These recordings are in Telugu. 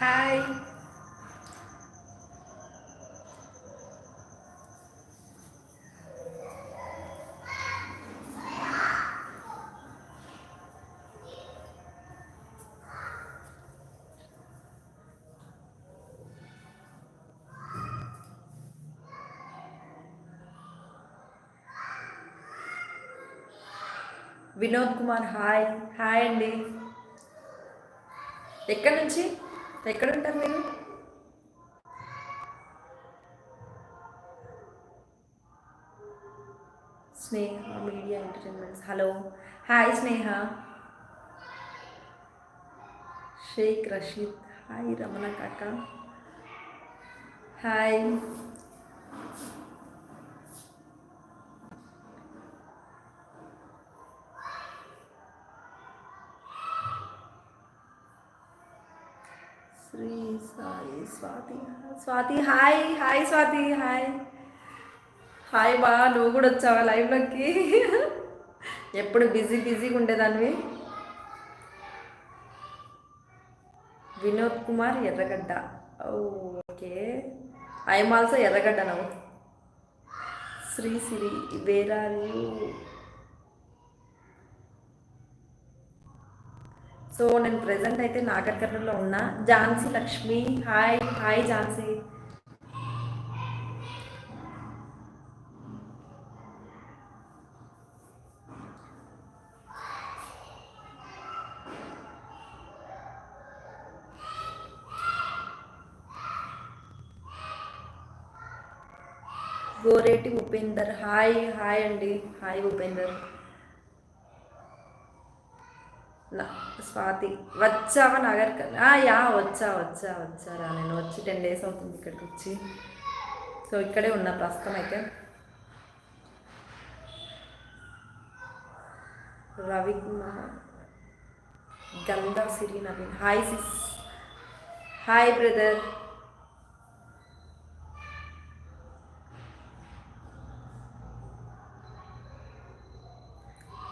Hi Vinod Kumar hi hi అండి ఎక్కడి నుంచి? ఎక్కడ ఉంటారు మీరు? Sneha media entertainments. Hello. Hi Sneha. Shaik Rasheed. Hi Ramana Kaka. Hi. Sri Sai Swathi. Swathi hi hi Swathi hi. Hi బా నువ్వు కూడా వచ్చావా లైవ్లోకి ఎప్పుడు బిజీ బిజీగా ఉండేదానివి? Vinod Kumar Erragadda. Okay. I'm also Erragadda నవ్వు Sri Siri where are are you so నేను ప్రజెంట్ అయితే నాగర్కర్ణలో ఉన్నా. Jhansi Lakshmi hi hi Jhansi. Goreti Upender hi hi అండి. హాయ్ ఉపేందర్ నా- స్వాతి. వచ్చావా నగర్ యా వచ్చా వచ్చా వచ్చారా నేను. వచ్చి టెన్ డేస్ అవుతుంది ఇక్కడికి వచ్చి. సో ఇక్కడే ఉన్నా ప్రస్తుతం అయితే. Ravi Kumar Ganga Siri Naveen. Hi sis hi brother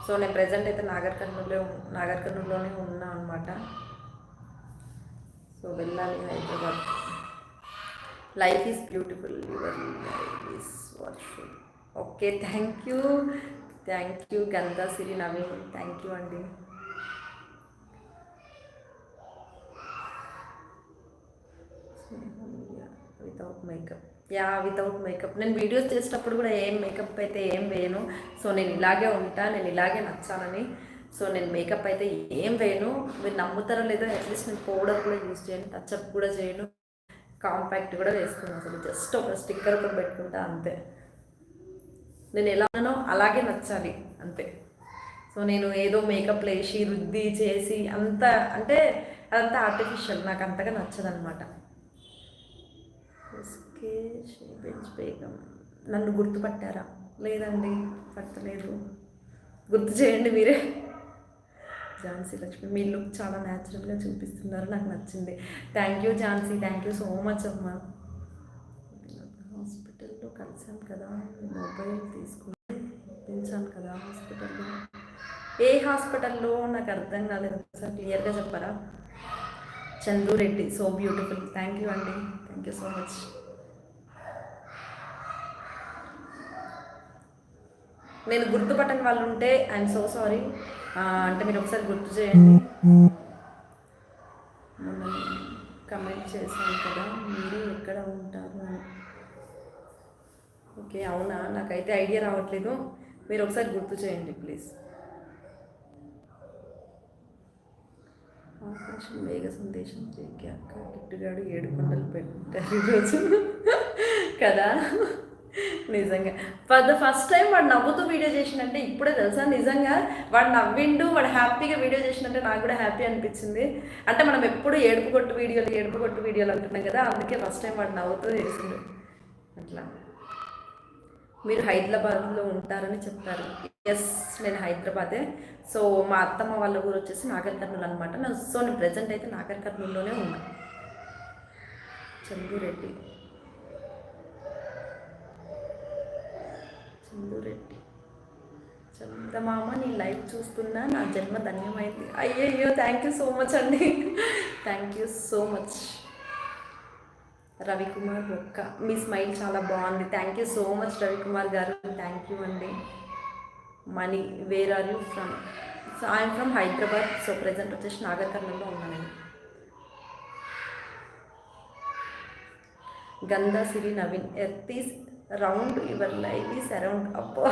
so నేను ప్రజెంట్ అయితే నాగర్ కర్నూలులో నాగర్ కర్నూలులోనే ఉన్నా అనమాట సో వెళ్ళాలి Hyderabad. Life is beautiful your life is వర్షుల్ okay thank you thank you Ganga Siri Naveen thank you అండి without makeup yeah without makeup నేను వీడియోస్ చేసేటప్పుడు కూడా ఏం మేకప్ అయితే ఏం వేయను. సో నేను ఇలాగే ఉంటా నేను ఇలాగే నచ్చానని. సో నేను మేకప్ అయితే ఏం వేయను. మీరు నమ్ముతారో లేదో అట్లీస్ట్ నేను పౌడర్ కూడా యూజ్ చేయను టచ్అప్ కూడా చేయను. కాంపాక్ట్ కూడా వేసుకున్నాను అసలు జస్ట్ ఒక స్టిక్కర్ కూడా పెట్టుకుంటా అంతే. నేను ఎలా ఉన్నానో అలాగే నచ్చాలి అంతే. సో నేను ఏదో మేకప్ వేసి రుద్ది చేసి అంత అంటే అదంతా ఆర్టిఫిషియల్ నాకు అంతగా నచ్చదనమాట ఎస్కే బేగం నన్ను గుర్తుపట్టారా? లేదండి పట్టలేదు. గుర్తు చేయండి మీరే. ఝాన్సీ లక్ష్మి మీ లుక్ చాలా న్యాచురల్గా చూపిస్తున్నారు నాకు నచ్చింది. Thank you Jhansi. Thank you so much అమ్మా. హాస్పిటల్లో కలిసాను కదా మొబైల్ తీసుకుని పెంచాను కదా హాస్పిటల్లో. ఏ హాస్పిటల్లో? నాకు అర్థం కాలేదు. సార్ క్లియర్గా చెప్పారా? Chandu Reddy so beautiful thank you అండి. థ్యాంక్ యూ సో మచ్ నేను గుర్తుపట్టని వాళ్ళు ఉంటే ఐఎమ్ సో సారీ అంటే మీరు ఒకసారి గుర్తు చేయండి. కమెంట్ చేశాను కదా మీరు ఎక్కడ ఉంటారు ఓకే అవునా? నాకైతే ఐడియా రావట్లేదు. మీరు ఒకసారి గుర్తు చేయండి ప్లీజ్ ఆకాశం వేగ సందేశం చేకి అక్క గిట్టుగాడు ఏడు కొండలు పెట్టారు ఈరోజు కదా? నిజంగా. ఫర్ ద ఫస్ట్ టైం వాడు నవ్వుతూ వీడియో చేసినంటే ఇప్పుడే తెలుసా? నిజంగా వాడు నవ్విండు వాడు హ్యాపీగా వీడియో చేసినట్టే నాకు కూడా హ్యాపీ అనిపించింది. అంటే మనం ఎప్పుడు ఏడుపు కొట్టు వీడియోలు ఏడుపు కొట్టు వీడియోలు అంటున్నాం కదా అందుకే ఫస్ట్ టైం వాడు నవ్వుతూ చేసిండు. అట్లా. మీరు హైదరాబాద్లో ఉంటారని చెప్తారు. ఎస్ నేను హైదరాబాదే. సో మా అత్తమ్మ వాళ్ళ ఊరు వచ్చేసి నాగర్ కర్నూలు అనమాట సో నేను ప్రజెంట్ అయితే నాగర్ కర్నూలులోనే ఉన్నా. చందురెడ్డి. చందురెడ్డి చందమామ నీ లైవ్ చూస్తున్నా నా జన్మ ధన్యమైంది. అయ్యయ్యో థ్యాంక్ యూ సో మచ్ అండి. Thank you so much Ravikumar ఒక్క. మీ స్మైల్ చాలా బాగుంది. Thank you so much Ravikumar గారు. థ్యాంక్ యూ అండి. Money where are you from so I'm from Hyderabad. So present వచ్చేసి నాగర్ కర్నూలులో ఉన్నాను Ganga Siri Naveen. Eh, earth is round your life is around. అబ్బో.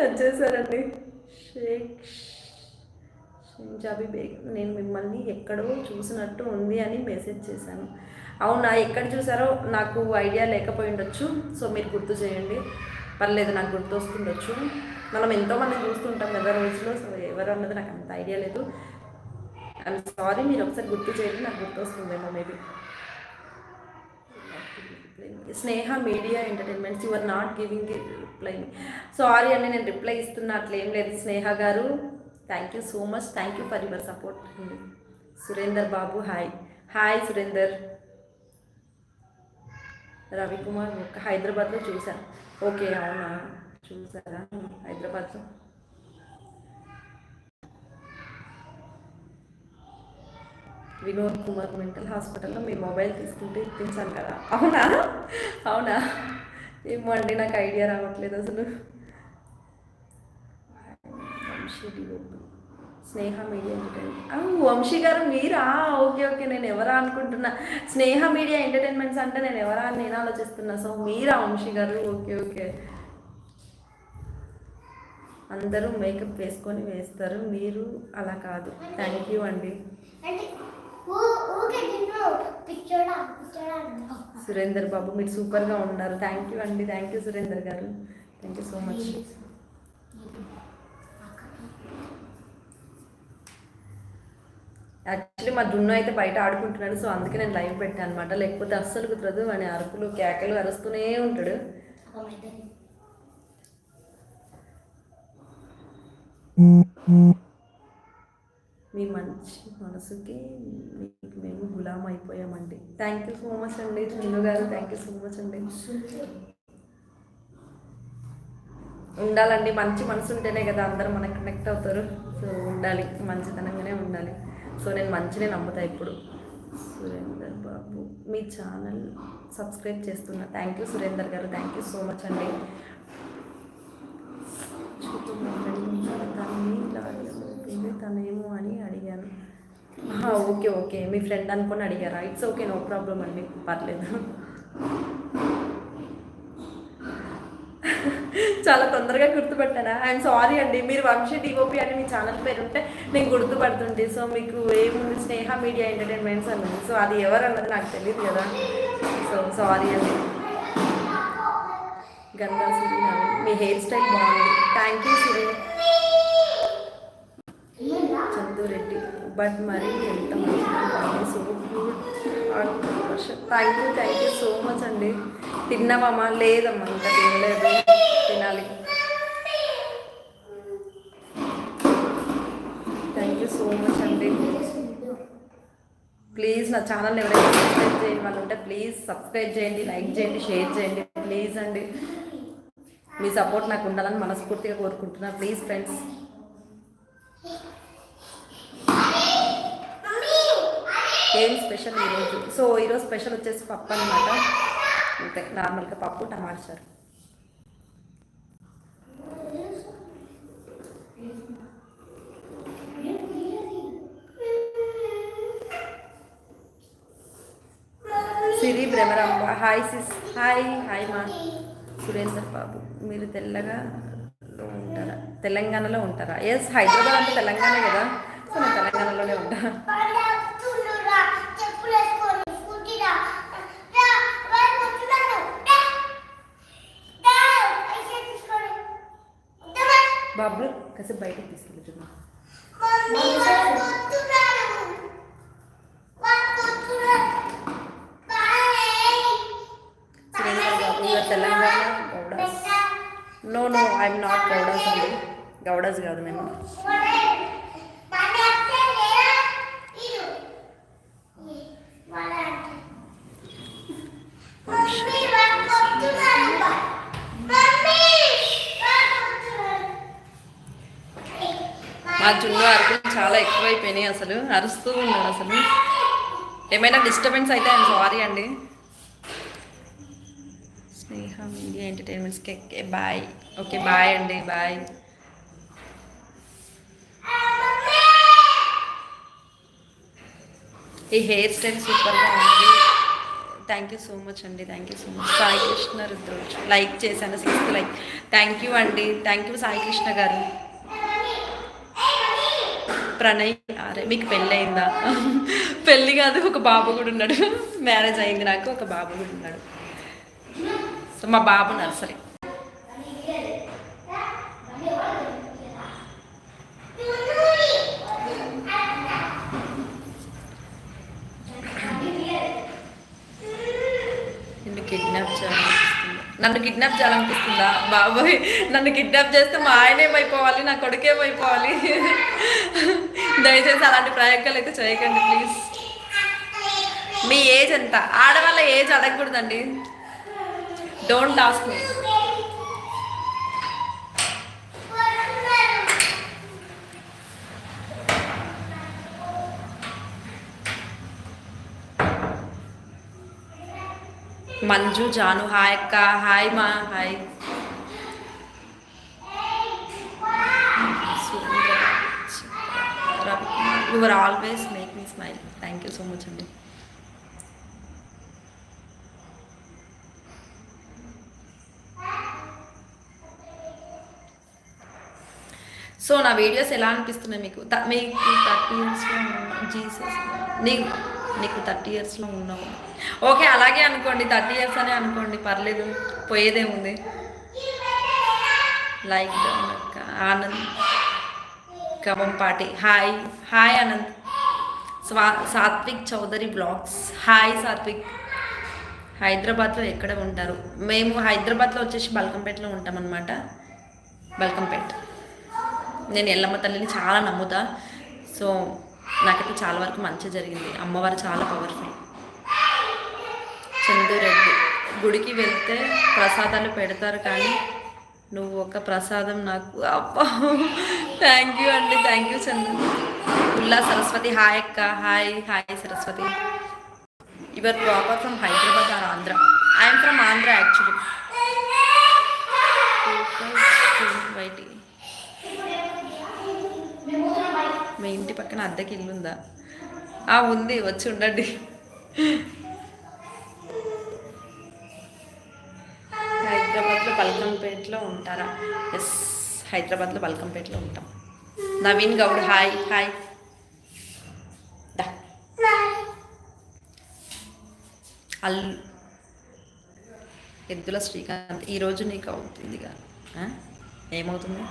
వచ్చేసారండి షేక్ షంజాబీ బేగ్. నేను మిమ్మల్ని ఎక్కడో చూసినట్టు ఉంది అని మెసేజ్ చేశాను. అవునా? ఎక్కడ చూసారో నాకు ఐడియా లేకపోయి ఉండొచ్చు. సో మీరు గుర్తు చేయండి. పర్లేదు నాకు గుర్తు వస్తుండొచ్చు మనం ఎంతోమంది చూస్తుంటాం కదా రోజులో. సో ఎవరు అన్నది నాకు అంత ఐడియా లేదు. ఐఎమ్ సారీ మీరు ఒకసారి గుర్తు చేయండి. నాకు గుర్తు వస్తుందేమో maybe. Sneha media entertainments you are not giving reply sorry అండి నేను రిప్లై ఇస్తున్నా అట్లేం లేదు. స్నేహ గారు thank you so much thank you for your support Surender Babu hi hi Surender. Ravikumar హైదరాబాద్లో చూశాను. ఓకే అవునా? చూసారా హైదరాబాద్లో. వినోద్ కుమార్ మెంటల్ హాస్పిటల్లో మీ మొబైల్ తీసుకుంటే ఇప్పించాను కదా. అవునా? అవునా? ఏమో అండి నాకు ఐడియా రావట్లేదు అసలు. స్నేహ మీడియా ఎంటర్టైన్మెంట్. వంశీ గారు మీరా? ఓకే ఓకే నేను ఎవరా అనుకుంటున్నా? స్నేహ మీడియా ఎంటర్టైన్మెంట్స్ అంటే నేను ఎవరా అని నేను ఆలోచిస్తున్నా. సో మీరా వంశీ గారు? Okay okay. అందరూ మేకప్ వేసుకొని వేస్తారు. మీరు అలా కాదు. థ్యాంక్ యూ అండి. సురేందర్ బాబు మీరు సూపర్గా ఉన్నారు. థ్యాంక్ యూ అండి. థ్యాంక్ యూ సురేందర్ గారు. Thank you so much actually మా జున్ను అయితే బయట ఆడుకుంటున్నాడు సో అందుకే నేను లైవ్ పెట్టాను అనమాట లేకపోతే అస్సలు కుదరదు వాని అరుపులు కేకలు అరుస్తూనే ఉంటాడు. మెదడు. మీ మంచి మనసుకి మీకు మేము గులాం అయిపోయామండి. థ్యాంక్ యూ సో మచ్ అండి చందు గారు. థ్యాంక్ యూ సో మచ్ అండి. ఉండాలండి మంచి మనసు ఉంటేనే కదా అందరూ మనకు కనెక్ట్ అవుతారు. సో ఉండాలి మంచితనంగానే ఉండాలి. సో నేను మంచినే నమ్ముతా ఇప్పుడు. సురేందర్ బాబు మీ ఛానల్ సబ్స్క్రైబ్ చేస్తున్నా థ్యాంక్ యూ సురేందర్ గారు థ్యాంక్ యూ సో మచ్ అండి. చూపు మాట్లాడి ఇలా అడిగింది తనేమో అని అడిగాను. Okay okay. మీ ఫ్రెండ్ అనుకొని అడిగారా? ఇట్స్ ఓకే నో ప్రాబ్లం అండి. పర్లేదు. చాలా తొందరగా గుర్తుపట్టానా? ఐఎమ్ సారీ అండి. మీరు వంశీ డిఓపి అని మీ ఛానల్ పేరు ఉంటే నేను గుర్తుపడుతుంటే. సో మీకు ఏముంది స్నేహ మీడియా ఎంటర్టైన్మెంట్స్ అన్నది సో అది ఎవరు అన్నది నాకు తెలియదు కదా. సో సారీ అండి. గంగా సిరి మీ హెయిర్ స్టైల్ బాగుంది. Thank you Siri Madhureddy. But మరి ఎంత మంచిగా so thank you thank you so much అండి. తిన్నావమ్మా? లేదమ్మా ఇంకా తినలేదు. తినాలి. థ్యాంక్ యూ సో మచ్ అండి. ప్లీజ్ నా ఛానల్ ఎవరైనా సబ్స్క్రైబ్ చేయండి వాళ్ళు ఉంటే ప్లీజ్ సబ్స్క్రైబ్ చేయండి లైక్ చేయండి షేర్ చేయండి. ప్లీజ్ అండి. మీ సపోర్ట్ నాకు ఉండాలని మనస్ఫూర్తిగా కోరుకుంటున్నాను ప్లీజ్ ఫ్రెండ్స్ ఏం స్పెషల్ ఈరోజు సో ఈరోజు స్పెషల్ వచ్చేసి పప్పు అనమాట అంతే నార్మల్గా పప్పు tomato sir Siri Bhramaramba. Hi sis hi hi మా సురేందర్ బాబు. మీరు తెల్లగా ఉంటారా? తెలంగాణలో ఉంటారా? ఎస్ హైదరాబాద్ అంటే తెలంగాణ కదా. సో నేను తెలంగాణలోనే ఉంటాను బాబు కాసేపు బయటకు తీసుకెళ్తున్నా మమ్మీ, వాళ్ళు వస్తున్నారు. వాళ్ళు వస్తున్నారు. బాయ్. సురేందర్ బాబు గారు Telangana Goudas no no I'm not Goudas అండి గౌడాస్ కాదు నేను ఒరేయ్, దాన్ని అట్లే లేరా? ఇడు. వాళ్ళ అంటే. మమ్మీ, వాళ్ళు వస్తున్నారు. మమ్మీ, వాళ్ళు ఆ జున్ను అరుపులు చాలా ఎక్కువైపోయినాయి అసలు అరుస్తూ ఉన్నాడు అసలు. ఏమైనా డిస్టర్బెన్స్ అయితే ఐఎమ్ సారీ అండి. స్నేహ మీడియా ఎంటర్టైన్మెంట్స్కి ఎక్కే బాయ్ ఓకే బాయ్ అండి బాయ్ ఈ హెయిర్ స్టైల్ సూపర్గా ఉంది. థ్యాంక్ యూ సో మచ్ అండి thank you so much Sai Krishna Rudroju. Like చేశాను సిక్స్త్ లైక్ థ్యాంక్ యూ అండి థ్యాంక్ యూ సాయి కృష్ణ గారు. ప్రణయ్ అరే మీకు పెళ్ళి అయిందా పెళ్ళి కాదు ఒక బాబు కూడా ఉన్నాడు. మ్యారేజ్ అయింది నాకు ఒక బాబు కూడా ఉన్నాడు. సో మా బాబు నర్సరీ. నిన్ను కిడ్నాప్ చేయాలి? నన్ను కిడ్నాప్ చేయాలనిపిస్తుందా? బాబోయ్ నన్ను కిడ్నాప్ చేస్తే మా ఆయన ఏమైపోవాలి నా కొడుకు ఏమైపోవాలి దయచేసి అలాంటి ప్రయోగాలు అయితే చేయకండి ప్లీజ్ మీ ఏజ్ ఎంత? ఆడవాళ్ళ age అడగకూడదండి. Don't ask me Manju Janu hi అక్క హాయ్ మా hi you are always make me smile thank you so much అండి సో నా వీడియోస్ ఎలా అనిపిస్తున్నాయి మీకు? త- మీకు థర్టీ ఇయర్స్లో జీసస్ నీకు నీకు థర్టీ ఇయర్స్లో ఉన్నావు. ఓకే అలాగే అనుకోండి. థర్టీ ఇయర్స్ అనే అనుకోండి. పర్లేదు పోయేదే ఉంది లైక్ అక్క ఆనంద్ కమం పాటి హాయ్ హాయ్ ఆనంద్. స్వా సాత్విక్ చౌదరి బ్లాగ్స్. హాయ్ సాత్విక్. హైదరాబాద్లో ఎక్కడ ఉంటారు? మేము హైదరాబాద్లో వచ్చేసి బల్కంపేటలో ఉంటాం అనమాట బల్కంపేట్. నేను ఎల్లమ్మ తల్లిని చాలా నమ్ముతా. సో నాకైతే చాలా వరకు మంచి జరిగింది. అమ్మవారు చాలా పవర్ఫుల్ చందురెడ్డి గుడికి వెళ్తే ప్రసాదాలు పెడతారు కానీ నువ్వు ఒక ప్రసాదం నాకు అబ్బా. థ్యాంక్ యూ అండి. Thank you Chandu. Ullah Saraswathi. Hi అక్క. Hi hi Saraswathi. Your proper from Hyderabad or Andhra I'm from Andhra actually YT మీ ఇంటి పక్కన అద్దెకి ఇల్లు ఉందా ఆ ఉంది వచ్చి ఉండండి. హైదరాబాద్లో బల్కంపేటలో ఉంటారా? ఎస్ హైదరాబాద్లో బల్కంపేటలో ఉంటాం. Naveen Goud hi hi. Allu Eddula Srikanth ఈరోజు నీకు అవుతుందిగా ఏమవుతుంది?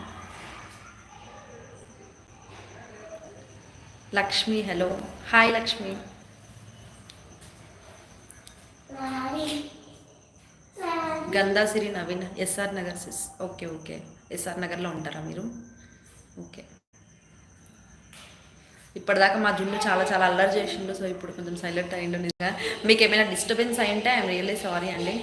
Lakshmi hello. Hi Lakshmi. Gandhasiri Naveen SR Nagar sis. Okay okay. SR నగర్లో ఉంటారా మీరు? ఓకే. ఇప్పటిదాకా మా జున్ను చాలా చాలా అల్లరి చేసిండు సో ఇప్పుడు కొంచెం సైలెంట్ అయ్యిండు నిజంగా. మీకు ఏమైనా డిస్టర్బెన్స్ అయింటే ఐఎమ్ రియల్లీ సారీ అండి.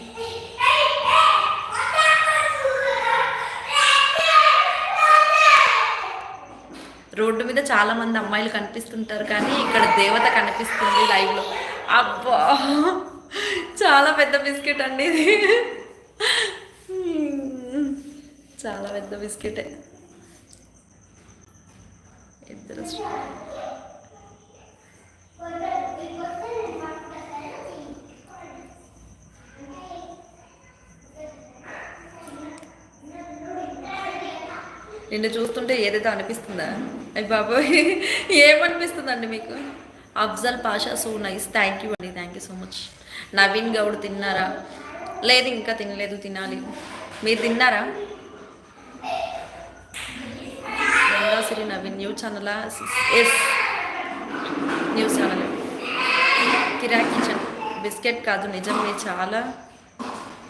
రోడ్డు మీద చాలా మంది అమ్మాయిలు కనిపిస్తుంటారు కానీ ఇక్కడ దేవత కనిపిస్తుంది లైవ్లో. అబ్బా! చాలా పెద్ద బిస్కెట్ అండి ఇది. చాలా పెద్ద బిస్కెటే. ఇద్దరు నిన్ను చూస్తుంటే ఏదైతే అనిపిస్తుందా? అయ్యి బాబాయ్ ఏమనిపిస్తుందండి మీకు? Afzal Pasha so nice thank you అండి thank you so much. Naveen Goud తిన్నారా? లేదు ఇంకా తినలేదు తినాలి. మీరు తిన్నారా? గంగాసిరి Naveen news channel? Yes news channel. Kiraak kitchen. Biscuit కాదు నిజం మీరు చాలా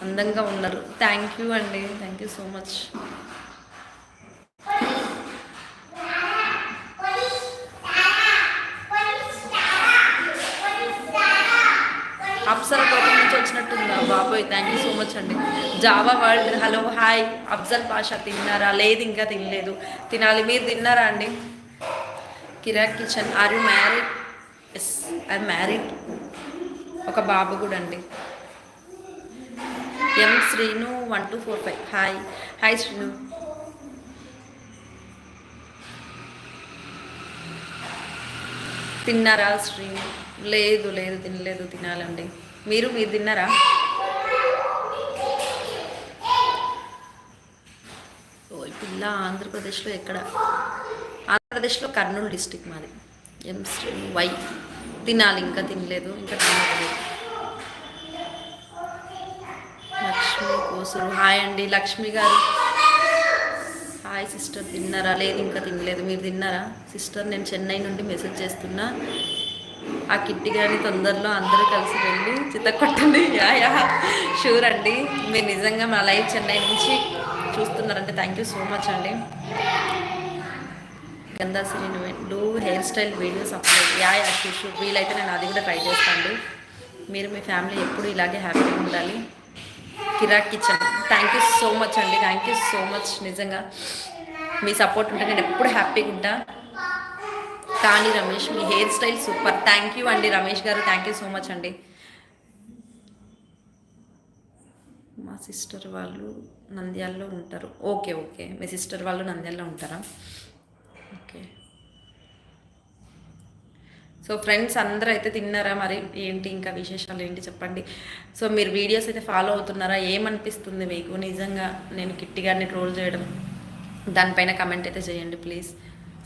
అందంగా ఉన్నారు. థ్యాంక్ యూ అండి thank you so much. Apsara కోపం నుంచి వచ్చినట్టుందా బాబోయ్ థ్యాంక్ యూ సో మచ్ అండి. Java world hello hi. Afzal Pasha తిన్నారా? లేదు ఇంకా తినలేదు. తినాలి మీరు తిన్నారా అండి? Kiraak kitchen are you married yes I married ఒక బాబు కూడా అండి. M Srinu one two four five hi hi Srinu తిన్నారా శ్రీను లేదు లేదు తినలేదు తినాలండి. మీరు మీరు తిన్నారా? ఓ పిల్ల ఆంధ్రప్రదేశ్లో ఎక్కడ? ఆంధ్రప్రదేశ్లో కర్నూలు డిస్టిక్ మాది. ఎం వై. తినాలి ఇంకా తినలేదు ఇంకా తినలేదు. లక్ష్మి కోసరు. హాయ్ అండి లక్ష్మి గారు. హాయ్ సిస్టర్ తిన్నారా? లేదు ఇంకా తినలేదు. మీరు తిన్నారా? సిస్టర్ నేను చెన్నై నుండి మెసేజ్ చేస్తున్నా. ఆ కిట్టి గారి తొందరలో అందరూ కలిసి వెళ్ళి చిత్తకొట్టండి యా యా. షూర్ అండి. మీరు నిజంగా మా లైవ్ చెన్నై నుంచి చూస్తున్నారంటే థ్యాంక్ యూ సో మచ్ అండి. గంధాసిరి నువ్వు hair style videos upload yeah yeah sure వీలైతే నేను అది కూడా ట్రై చేస్తాను మీరు మీ ఫ్యామిలీ ఎప్పుడు ఇలాగే హ్యాపీగా ఉండాలి. Kiraak kitchen. Thank you so much అండి. థ్యాంక్ యూ సో మచ్ నిజంగా మీ సపోర్ట్ ఉంటే నేను ఎప్పుడు హ్యాపీగా ఉంటా. కానీ రమేష్ మీ hair style super. Thank you అండి రమేష్ గారు. థ్యాంక్ యూ సో మచ్ అండి. మా సిస్టర్ వాళ్ళు నంద్యాలలో ఉంటారు. ఓకే ఓకే మీ సిస్టర్ వాళ్ళు నంద్యాలలో ఉంటారా? ఓకే సో ఫ్రెండ్స్ అందరూ అయితే తిన్నారా మరి? ఏంటి ఇంకా విశేషాలు ఏంటి చెప్పండి? సో మీరు వీడియోస్ అయితే ఫాలో అవుతున్నారా? ఏమనిపిస్తుంది మీకు? నిజంగా నేను కిట్టి గారిని ట్రోల్ చేయడం దానిపైన కమెంట్ అయితే చేయండి ప్లీజ్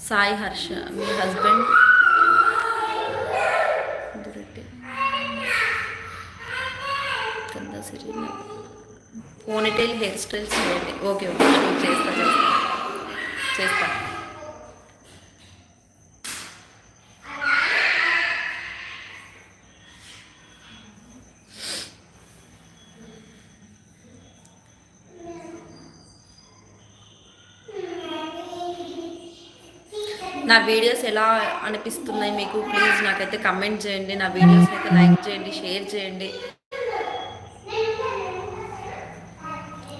సాయి హర్ష మీ హస్బెండ్ పోనీటైల్ హెయిర్ స్టైల్స్ చేయండి ఓకే ఓకే చేస్తా చేస్తా చేస్తా నా వీడియోస్ ఎలా అనిపిస్తున్నాయి మీకు? ప్లీజ్ నాకైతే కమెంట్ చేయండి. నా వీడియోస్ అయితే లైక్ చేయండి షేర్ చేయండి.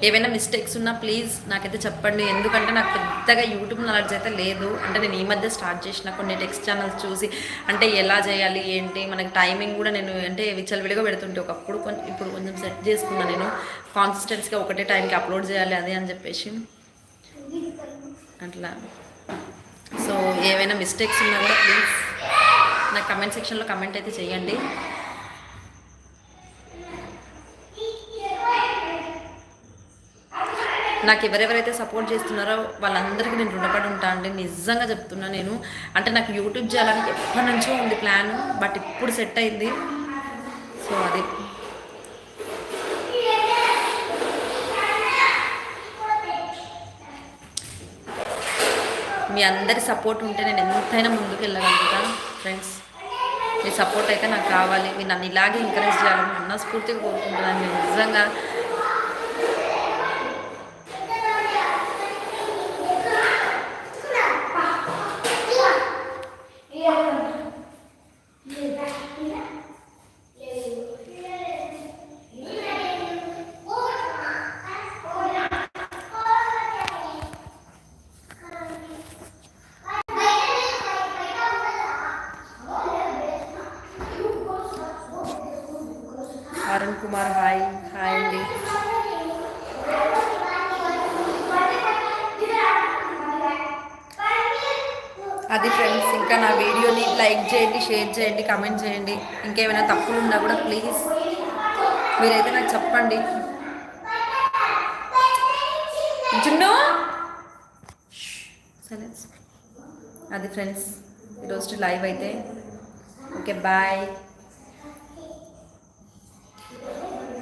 ఏవైనా మిస్టేక్స్ ఉన్నా ప్లీజ్ నాకైతే చెప్పండి. ఎందుకంటే నాకు పెద్దగా యూట్యూబ్ నాలెడ్జ్ అయితే లేదు. అంటే నేను ఈ మధ్య స్టార్ట్ చేసిన కొన్ని టెక్స్ట్ ఛానల్స్ చూసి అంటే ఎలా చేయాలి ఏంటి? మనకి టైమింగ్ కూడా నేను అంటే విచ్చలవిడిగా పెడుతుంటే ఒకప్పుడు కొంచెం ఇప్పుడు కొంచెం సెట్ చేసుకున్నాను నేను. కాన్సిస్టెన్స్గా ఒకటే టైంకి అప్లోడ్ చేయాలి అదే అని చెప్పేసి. అట్లా. సో ఏవైనా మిస్టేక్స్ ఉన్నా కూడా ప్లీజ్ నా కమెంట్ సెక్షన్లో కమెంట్ అయితే చేయండి. నాకు ఎవరెవరైతే సపోర్ట్ చేస్తున్నారో వాళ్ళందరికీ నేను రుణపడి ఉంటా అండి. నిజంగా చెప్తున్నా నేను. అంటే నాకు యూట్యూబ్ చేయాలని ఎప్పటి నుంచో ఉంది ప్లాన్ బట్ ఇప్పుడు సెట్ అయింది సో అది మీ అందరి సపోర్ట్ ఉంటే నేను ఎంతైనా ముందుకు వెళ్ళగలుగుతాను ఫ్రెండ్స్ మీ సపోర్ట్ అయితే నాకు కావాలి. మీరు నన్ను ఇలాగే ఎంకరేజ్ చేయాలని మనస్ఫూర్తిగా కోరుకుంటున్నాను. నేను నిజంగా కుమార్ హాయ్ హాయ్ అండి. అది ఫ్రెండ్స్ ఇంకా నా వీడియోని లైక్ చేయండి షేర్ చేయండి కమెంట్ చేయండి. ఇంకేమైనా తప్పులు ఉన్నా కూడా ప్లీజ్ మీరైతే నాకు చెప్పండి. జున్ను! సైలెన్స్ అది ఫ్రెండ్స్ ఈరోజు లైవ్ అయితే. Okay bye.